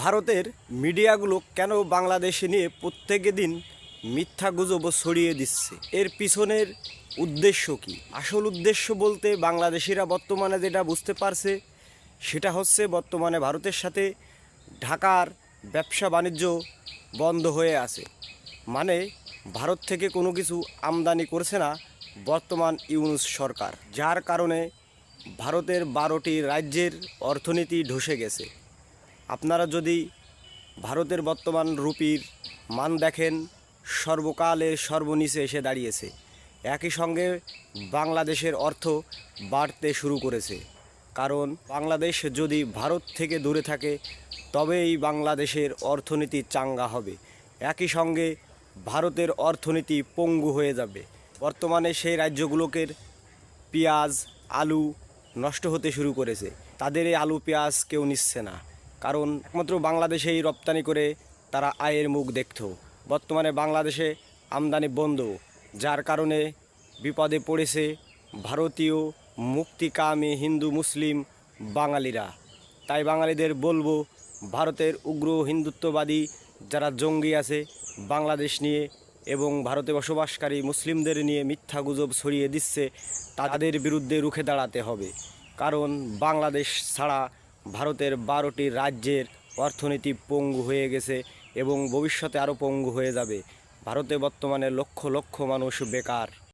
ভারতের মিডিয়াগুলো কেন বাংলাদেশে নিয়ে প্রত্যেকে দিন মিথ্যা গুজব ছড়িয়ে দিচ্ছে? এর পিছনের উদ্দেশ্য কি? আসল উদ্দেশ্য বলতে বাংলাদেশিরা বর্তমানে যেটা বুঝতে পারছে, সেটা হচ্ছে বর্তমানে ভারতের সাথে ঢাকার ব্যবসা বাণিজ্য বন্ধ হয়ে আছে। মানে ভারত থেকে কোনো কিছু আমদানি করছে না বর্তমান ইউনুস সরকার, যার কারণে ভারতের বারোটি রাজ্যের অর্থনীতি ধসে গেছে। আপনারা যদি ভারতের বর্তমান রুপির মান দেখেন, সর্বকালের সর্বনিচে এসে দাঁড়িয়েছে। একই সঙ্গে বাংলাদেশের অর্থ বাড়তে শুরু করেছে। কারণ বাংলাদেশ যদি ভারত থেকে দূরে থাকে, তবেই বাংলাদেশের অর্থনীতি চাঙ্গা হবে। একই সঙ্গে ভারতের অর্থনীতি পঙ্গু হয়ে যাবে। বর্তমানে সেই রাজ্যগুলোকে পেঁয়াজ, আলু নষ্ট হতে শুরু করেছে। তাদের এই আলু পেঁয়াজ কেউ নিচ্ছে না। কারণ একমাত্র বাংলাদেশেই রপ্তানি করে তারা আয়ের মুখ দেখত। বর্তমানে বাংলাদেশে আমদানি বন্ধ, যার কারণে বিপদে পড়েছে ভারতীয় মুক্তিকামী হিন্দু মুসলিম বাঙালিরা। তাই বাঙালিদের বলব, ভারতের উগ্র হিন্দুত্ববাদী যারা জঙ্গি আছে বাংলাদেশ নিয়ে এবং ভারতে বসবাসকারী মুসলিমদের নিয়ে মিথ্যা গুজব ছড়িয়ে দিচ্ছে, তাদের বিরুদ্ধে রুখে দাঁড়াতে হবে। কারণ বাংলাদেশ ছাড়া ভারতের বারোটি রাজ্যের অর্থনীতি পঙ্গু হয়ে গেছে এবং ভবিষ্যতে আরও পঙ্গু হয়ে যাবে। ভারতে বর্তমানে লক্ষ লক্ষ মানুষ বেকার।